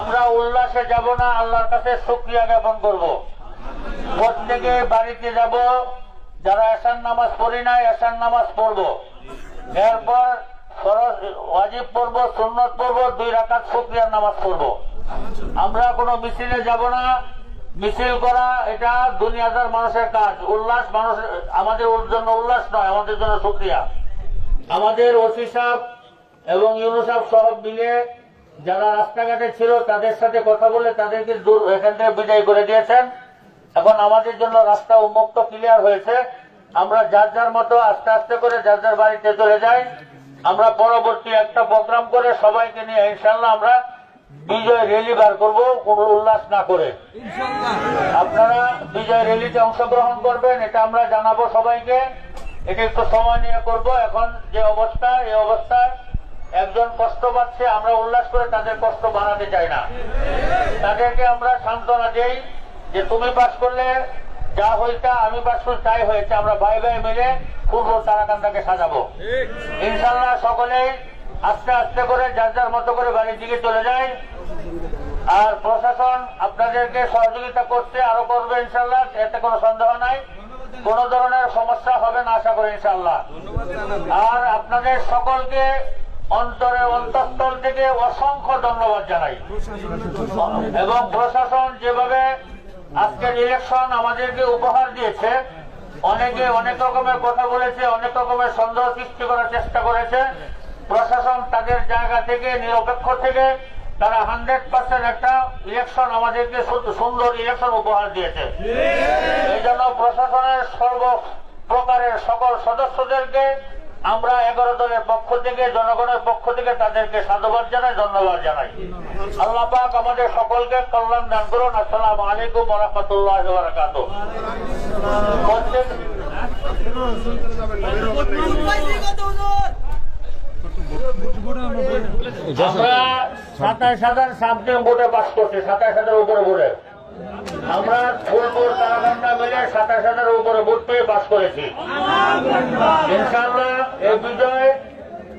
আমরা উল্লাসে যাব না, আল্লাহর কাছে শুক্রিয়া জ্ঞাপন করব। প্রত্যেকে বাড়িতে যাব, যারা এসার নামাজ পড়ি না এসার নামাজ পড়ব। এরপর ফরজ, ওয়াজিব পড়ব, সুন্নত পড়ব, দুই রাকাত শুক্রিয়ার নামাজ পড়ব। আমরা কোনো মিছিলে যাব না। মিছিল করা, এটা দুনিয়াদার মানুষের কাজ। উল্লাস মানুষ, আমাদের জন্য উল্লাস নয়, আমাদের জন্য শুক্রিয়া। আমাদের ওসি সাহেব এবং ইউনুসাফ সহ মিলে যারা রাস্তাঘাটে ছিল তাদের সাথে কথা বলে তাদেরকে দূর এখান থেকে বিদায় করে দিয়েছেন। এখন আমাদের জন্য রাস্তা উন্মুক্ত ক্লিয়ার হয়েছে। আমরা যার যার মতো আস্তে আস্তে করে যার যার বাড়িতে চলে যাই। আমরা পরবর্তী একটা প্রোগ্রাম করে সবাইকে নিয়ে ইনশাল্লাহ আমরা বিজয় র্যালি বার করব কোনো উল্লাস না করে। আপনারা বিজয় র্যালিতে অংশগ্রহণ করবেন এটা আমরা জানাব সবাইকে। এটা একটু সময় নিয়ে করব। এখন যে অবস্থা এই অবস্থায় একজন কষ্ট পাচ্ছে, আমরা উল্লাস করে তাদের কষ্ট বাড়াতে চাই না। তাদেরকে আমরা সান্ত্বনা দেই যে তুমি পাশ করলে যা হইতা আমি পাশ করলে তাই হয়েছে। আমরা ভাই ভাই মিলে পূর্ব তারাকান্দাকে সাজাবো। ইনশাল্লাহ সকলেই আস্তে আস্তে করে, যার যার মতো করে বাড়ির দিকে চলে যায়। আর প্রশাসন আপনাদেরকে সহযোগিতা করতে আরও করবে ইনশাল্লাহ এতে কোনো সন্দেহ নাই। কোন ধরনের সমস্যা হবে না, আশা করি ইনশাল্লাহ আর আপনাদের সকলকে অন্তরে অন্তঃস্থল থেকে অসংখ্য ধন্যবাদ জানাই। এবং প্রশাসন যেভাবে আজকের ইলেকশন আমাদেরকে উপহার দিয়েছে অনেকে অনেক রকমের কথা বলেছে অনেক রকমের সন্দেহ সৃষ্টি করার চেষ্টা করেছে। প্রশাসন তাদের জায়গা থেকে নিরপেক্ষ থেকে তারা হান্ড্রেড পার্সেন্ট একটা ইলেকশন আমাদেরকে সুন্দর ইলেকশন উপহার দিয়েছে। এই জন্য প্রশাসনের সর্ব প্রকারের সকল সদস্যদেরকে আমরা এগারো দলের পক্ষ থেকে, জনগণের পক্ষ থেকে তাদেরকে সাধুবাদ জানাই, ধন্যবাদ জানাই। আল্লাহ পাক আমাদের সকলকে কল্যাণ দান করুন। আসসালামু আলাইকুম রহমতুল্লাহ বারাকাত আমরা হাজার সামথিং ভোটে পাস করছি সাতাশ হাজার উপরে ভোটে। আমরা ফুলপুর তারাকান্দা মিলে সাতাশ হাজারের উপরে ভোট পেয়ে পাস করেছি। ইনশাল্লাহ এই বিজয়,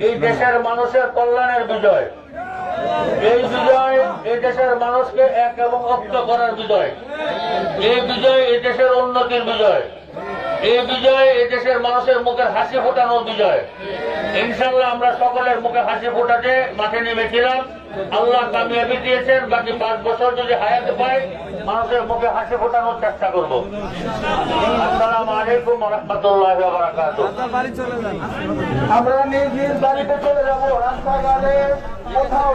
এই দেশের মানুষের কল্যাণের বিজয়। এই বিজয়, এই দেশের মানুষকে এক এবং অক্ত করার বিজয়। এই বিজয়, এই দেশের উন্নতির বিজয়। এই বিজয় এই দেশের মানুষের মুখে হাসি ফোটানোর বিজয়। ইনশাল্লাহ আমরা সকলের মুখে হাসি ফোটাতে মাঠে নেমেছিলাম। আল্লাহ কামিয়াবি দিয়েছেন, বাকি পাঁচ বছর যদি হায়াত পাই, মানুষের মুখে হাসি ফোটানোর চেষ্টা করব। আসসালামু আলাইকুম রহমতুল্লাহ আমরা নিজ নিজ বাড়িতে চলে যাব, রাস্তাঘাটে কোথাও